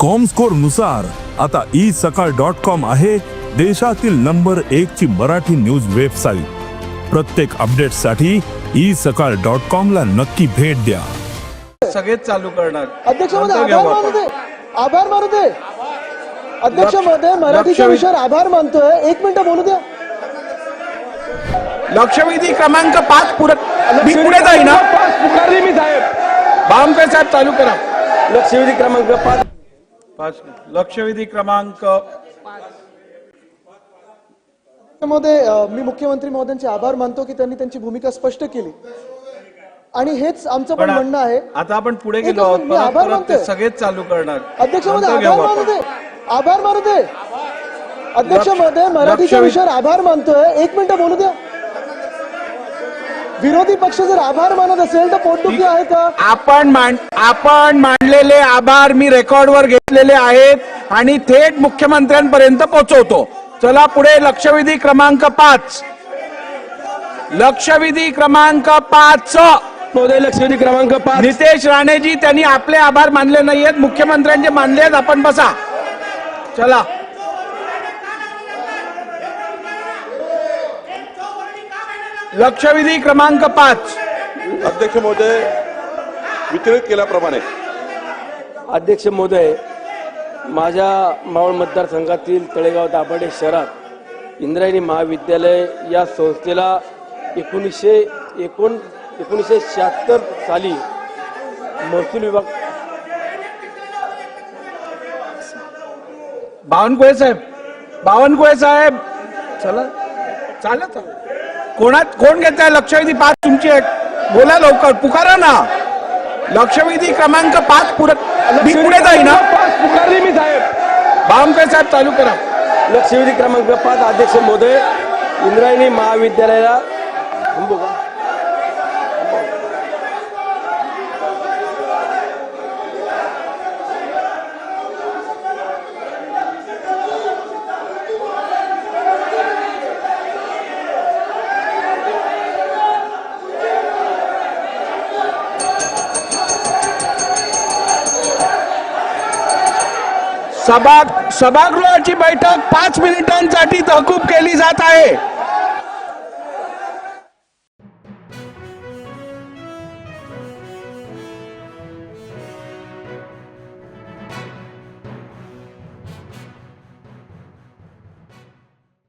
कॉमस्कोरनुसार आता ई सकाळ dot com आहे देशातील नंबर एक ची मराठी न्यूज वेबसाईट प्रत्येक अपडेटसाठी ई सकाळ डॉट कॉम ला नक्की भेट द्या. सगळेच चालू करणार. अध्यक्ष महोदय आभार आपण. मानू दे आभार मानू दे अध्यक्ष महोदय मराठीच्या विषयावर आभार मानतोय. एक मिनिट बोलू द्या. लक्षवेधी क्रमांक पाच पुढे मी पुढे जाई ना पुकारली मी साहेब. बामके साहेब चालू करा. लक्षवेधी क्रमांक पाच पाच. लक्षवेधी क्रमांक. मध्ये मी मुख्यमंत्री महोदयांचे आभार मानतो की त्यांनी त्यांची भूमिका स्पष्ट केली. आणि हेच आमचं पण म्हणणं आहे. आता आपण पुढे गेलो आभार परत ते मानतोय. सगळेच चालू करणार. अध्यक्ष महोदय आभार घेऊ मानू आपण. दे आभार मानू दे अध्यक्ष महोदय मराठीच्या विषयावर आभार मानतोय. एक मिनिट बोलू द्या. विरोधी पक्ष जर आभार मानत असेल तर पोटदुखी आहे का? आपण मान आपण मांडलेले आभार मी रेकॉर्डवर घेतलेले आहेत आणि थेट मुख्यमंत्र्यांपर्यंत पोहोचवतो. चला पुढे लक्षवेधी क्रमांक पाच. लक्षवेधी क्रमांक पाच. महोदय लक्षवेधी क्रमांक पाच. नितेश राणेजी त्यांनी आपले आभार मानले नाहीयेत. मुख्यमंत्र्यांचे मानले आहेत. आपण बसा. चला. लक्षवेधी क्रमांक पाच. अध्यक्ष महोदय वितरित केल्याप्रमाणे. अध्यक्ष महोदय माझ्या मावळ मतदारसंघातील तळेगाव दाभाडे शहरात इंद्रायणी महाविद्यालय या संस्थेला एकोणीसशे एकोण एकोणीसशे शहात्तर साली महसूल विभाग बावनकुळे साहेब बावनकुळे साहेब. चला चालत कोणात कोण घेत आहे? लक्षवेधी पाच तुमची बोला लवकर. पुकारा ना. लक्षवेधी क्रमांक पाच पुढे मी पुढे जाई ना पाच पुकारली मी साहेब. बावनकुळे साहेब चालू करा. लक्षवेधी क्रमांक पाच अध्यक्ष महोदय. इंद्रायणी महाविद्यालयाला सभा सभागृहाची बैठक पाच मिनिटांसाठी तहकूब केली जात आहे.